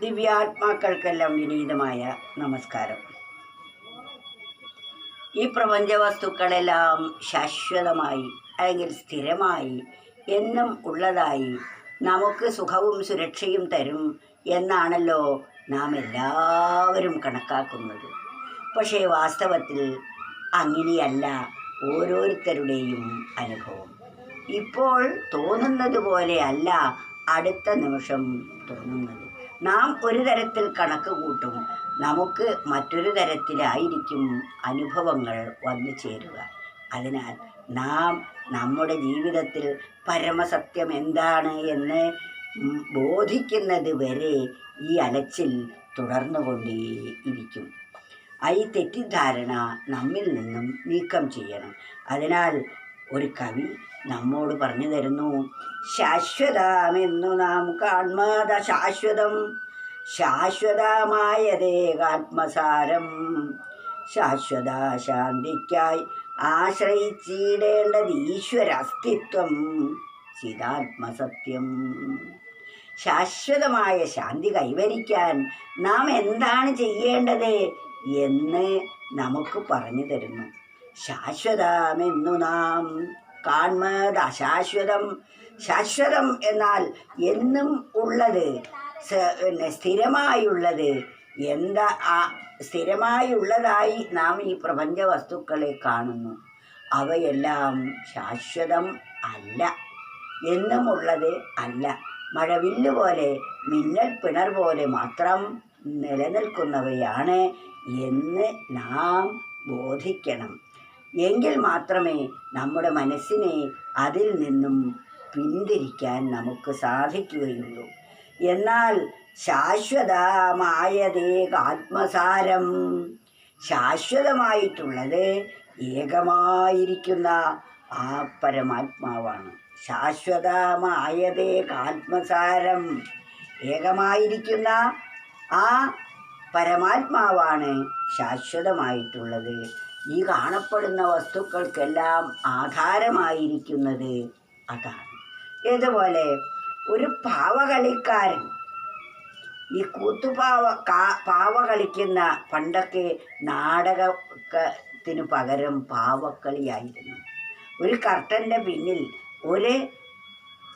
ദിവ്യാത്മാക്കൾക്കെല്ലാം വിനീതമായ നമസ്കാരം. ഈ പ്രപഞ്ച വസ്തുക്കളെല്ലാം ശാശ്വതമായി അല്ലെങ്കിൽ സ്ഥിരമായി എന്നും ഉള്ളതായി നമുക്ക് സുഖവും സുരക്ഷയും തരും എന്നാണല്ലോ നാം എല്ലാവരും കണക്കാക്കുന്നത്. പക്ഷേ വാസ്തവത്തിൽ അങ്ങനെയല്ല ഓരോരുത്തരുടെയും അനുഭവം. ഇപ്പോൾ തോന്നുന്നത് പോലെ അല്ല അടുത്ത നിമിഷം തോന്നുന്നത്. നാം ഒരു തരത്തിൽ കണക്ക് കൂട്ടും. നമുക്ക് മറ്റൊരു തരത്തിലായിരിക്കും അനുഭവങ്ങൾ വന്നു ചേരുക. അതിനാൽ നാം നമ്മുടെ ജീവിതത്തിൽ പരമസത്യം എന്താണ് എന്ന് ബോധിക്കുന്നത് വരെ ഈ അലച്ചിൽ തുടർന്നുകൊണ്ടേയിരിക്കും. ആ ഈ തെറ്റിദ്ധാരണ നമ്മിൽ നിന്നും നീക്കം ചെയ്യണം. അതിനാൽ ഒരു കവി നമ്മോട് പറഞ്ഞു തരുന്നു ശാശ്വതമെന്നു നാം കാൺമാത ശാശ്വതം ശാശ്വതമായതേകാത്മസാരം ശാശ്വത ശാന്തിക്കായി ആശ്രയിച്ചിടേണ്ടത് ഈശ്വര അസ്തിത്വം ചിതാത്മസത്യം. ശാശ്വതമായ ശാന്തി കൈവരിക്കാൻ നാം എന്താണ് ചെയ്യേണ്ടത്? എന്ന് നമുക്ക് പറഞ്ഞു തരുന്നു. ശാശ്വതമെന്നു നാം കാൺമത് അശാശ്വതം. ശാശ്വതം എന്നാൽ എന്നും ഉള്ളത് പിന്നെ സ്ഥിരമായുള്ളത് എന്താ ആ സ്ഥിരമായുള്ളതായി നാം ഈ പ്രപഞ്ച വസ്തുക്കളെ കാണുന്നു. അവയെല്ലാം ശാശ്വതം അല്ല എന്നും എന്നുമുള്ളത് അല്ല. മഴവില്ല് പോലെ മിന്നൽ പിണർ പോലെ മാത്രം നിലനിൽക്കുന്നവയാണ് എന്ന് നാം ബോധിക്കണം. എങ്കിൽ മാത്രമേ നമ്മുടെ മനസ്സിനെ അതിൽ നിന്നും പിന്തിരിക്കാൻ നമുക്ക് സാധിക്കുകയുള്ളൂ. എന്നാൽ ശാശ്വതമായതേകാത്മസാരം ശാശ്വതമായിട്ടുള്ളത് ഏകമായിരിക്കുന്ന ആ പരമാത്മാവാണ്. ശാശ്വതമായതേകാത്മസാരം ഏകമായിരിക്കുന്ന ആ പരമാത്മാവാണ് ശാശ്വതമായിട്ടുള്ളത്. ഈ കാണപ്പെടുന്ന വസ്തുക്കൾക്കെല്ലാം ആധാരമായിരിക്കുന്നത് അതാണ്. ഇതുപോലെ ഒരു പാവകളിക്കാരൻ ഈ കൂത്തുപാവ കാ പാവ കളിക്കുന്ന പണ്ടൊക്കെ നാടകത്തിന് പകരം പാവക്കളിയായിരുന്നു. ഒരു കർട്ടന്റെ പിന്നിൽ ഒരു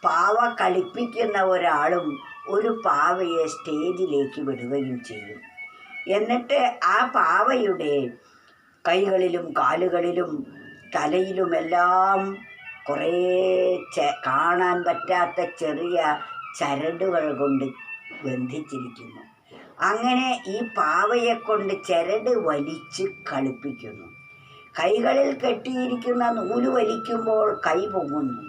പാവ കളിപ്പിക്കുന്ന ഒരാളും ഒരു പാവയെ സ്റ്റേജിലേക്ക് വിടുകയും ചെയ്യും. എന്നിട്ട് ആ പാവയുടെ കൈകളിലും കാലുകളിലും തലയിലുമെല്ലാം കുറേ കാണാൻ പറ്റാത്ത ചെറിയ ചരടുകൾ കൊണ്ട് ബന്ധിച്ചിരിക്കുന്നു. അങ്ങനെ ഈ പാവയെ കൊണ്ട് ചരട് വലിച്ച് കളിപ്പിക്കുന്നു. കൈകളിൽ കെട്ടിയിരിക്കുന്ന നൂൽ വലിക്കുമ്പോൾ കൈ പൊങ്ങുന്നു.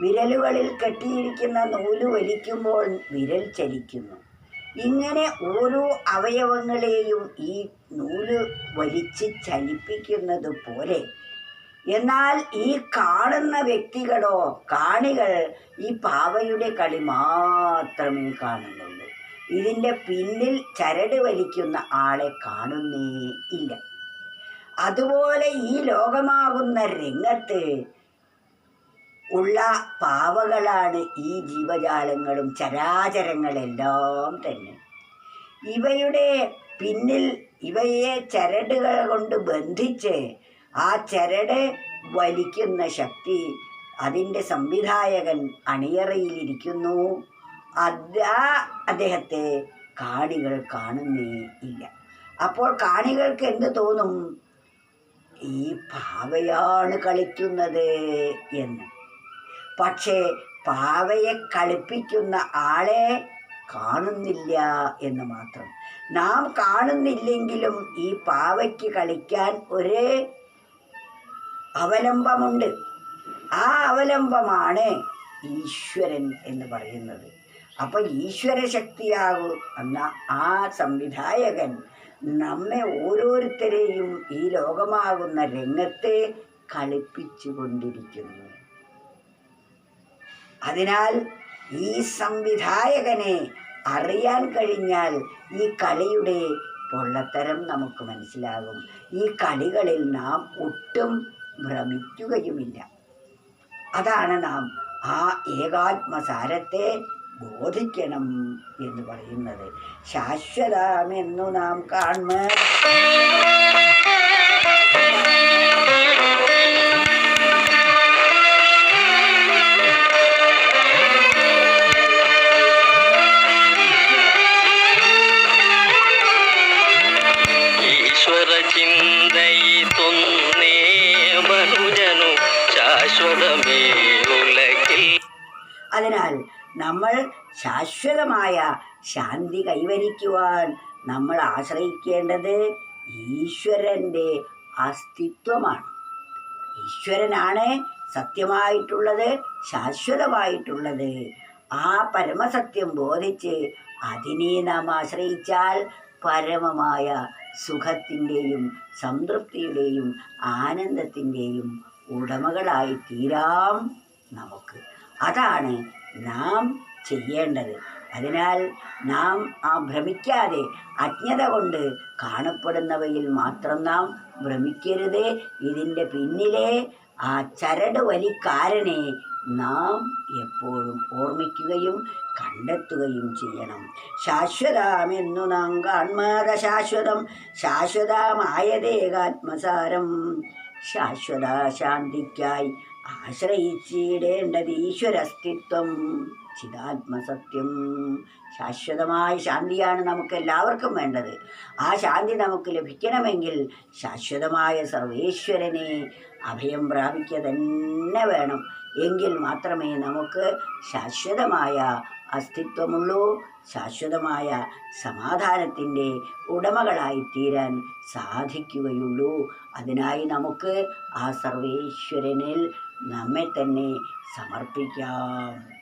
വിരലുകളിൽ കെട്ടിയിരിക്കുന്ന നൂൽ വലിക്കുമ്പോൾ വിരൽ ചലിക്കുന്നു. ഇങ്ങനെ ഓരോ അവയവങ്ങളെയും ഈ നൂൽ വലിച്ച് ചലിപ്പിക്കുന്നത് പോലെ. എന്നാൽ ഈ കാണുന്ന വ്യക്തികളോ കാണികൾ ഈ പാവയുടെ കളി മാത്രമേ കാണുന്നുള്ളൂ. ഇതിന്റെ പിന്നിൽ ചരട് വലിക്കുന്ന ആളെ കാണുന്നേ ഇല്ല. അതുപോലെ ഈ ലോകമാകുന്ന രംഗത്ത് ഉള്ള പാവകളാണ് ഈ ജീവജാലങ്ങളും ചരാചരങ്ങളെല്ലാം തന്നെ. ഇവയുടെ പിന്നിൽ ഇവയെ ചരടുകൾ കൊണ്ട് ബന്ധിച്ച് ആ ചരട് വലിക്കുന്ന ശക്തി അതിന്റെ സംവിധായകൻ അണിയറയിലിരിക്കുന്നു. അത് ആ അദ്ദേഹത്തെ കാണികൾ കാണുന്നേ ഇല്ല. അപ്പോൾ കാണികൾക്ക് എന്ത് തോന്നും? ഈ പാവയാണ് കളിക്കുന്നത് എന്ന്. പക്ഷേ പാവയെ കളിപ്പിക്കുന്ന ആളെ കാണുന്നില്ല എന്ന് മാത്രം. നാം കാണുന്നില്ലെങ്കിലും ഈ പാവയ്ക്ക് കളിക്കാൻ ഒരേ അവലംബമുണ്ട്. ആ അവലംബമാണ് ഈശ്വരൻ എന്ന് പറയുന്നത്. അപ്പൊ ഈശ്വര ശക്തിയാകും എന്ന ആ സംവിധായകൻ നമ്മെ ഓരോരുത്തരെയും ഈ ലോകമാകുന്ന രംഗത്തെ കളിപ്പിച്ചു കൊണ്ടിരിക്കുന്നു അതിനാൽ ഈ സംവിധായകനെ അറിയാൻ കഴിഞ്ഞാൽ ഈ കളിയുടെ പൊള്ളത്തരം നമുക്ക് മനസ്സിലാകും. ഈ കളികളിൽ നാം ഒട്ടും ഭ്രമിക്കുകയുമില്ല. അതാണ് നാം ആ ഏകാത്മസാരത്തെ ബോധിക്കണം എന്ന് പറയുന്നത്. ശാശ്വതമെന്നു നാം കാൺമ അതിനാൽ നമ്മൾ ശാശ്വതമായ ശാന്തി കൈവരിക്കുവാൻ നമ്മൾ ആശ്രയിക്കേണ്ടത് ഈശ്വരന്റെ അസ്തിത്വമാണ്. ഈശ്വരനാണ് സത്യമായിട്ടുള്ളത് ശാശ്വതമായിട്ടുള്ളത്. ആ പരമസത്യം ബോധിച്ച് അതിനെ നാം ആശ്രയിച്ചാൽ പരമമായ സുഖത്തിന്റെയും സംതൃപ്തിയുടെയും ആനന്ദത്തിന്റെയും ഉടമകളായി തീരാം നമുക്ക്. അതാണ് നാം ചെയ്യേണ്ടത്. അതിനാൽ നാം ആ ഭ്രമിക്കാതെ അജ്ഞത കൊണ്ട് കാണപ്പെടുന്നവയിൽ മാത്രം നാം ഭ്രമിക്കരുത്. ഇതിന്റെ പിന്നിലെ ആ ചരട് വലിക്കാരനെ നാം എപ്പോഴും ഓർമ്മിക്കുകയും കണ്ടെത്തുകയും ചെയ്യണം. ശാശ്വതമെന്നു നാം കാൺമാത ശാശ്വതം. ശാശ്വതമായതേകാത്മസാരം ശാശ്വത ശാന്തിക്കായി ആശ്രയിച്ചിടേണ്ടത് ഈശ്വരസ്തിത്വം. ചിതാത്മസത്യം ശാശ്വതമായ ശാന്തിയാണ് നമുക്ക് എല്ലാവർക്കും വേണ്ടത്. ആ ശാന്തി നമുക്ക് ലഭിക്കണമെങ്കിൽ ശാശ്വതമായ സർവേശ്വരനെ അഭയം പ്രാപിക്കുക തന്നെ വേണം. എങ്കിൽ മാത്രമേ നമുക്ക് ശാശ്വതമായ അസ്തിത്വമുള്ളൂ. ശാശ്വതമായ സമാധാനത്തിന്റെ ഉടമകളായി തീരാൻ സാധിക്കുകയുള്ളൂ. അതിനായി നമുക്ക് ആ സർവേശ്വരനിൽ നമ്മെ തന്നെ സമർപ്പിക്കാം.